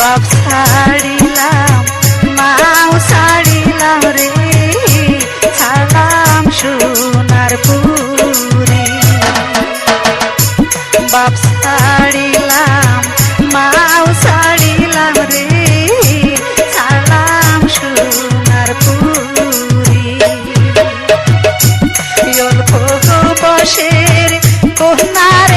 বাপ ছাড়িলাম, মাও ছাড়িলাম রে। ছাড়লাম সোনার পুরি। বাপ ছাড়িলাম, মাও ছাড়িলাম রে। ছাড়লাম সোনার পুরি। অল্প বসের কোহনার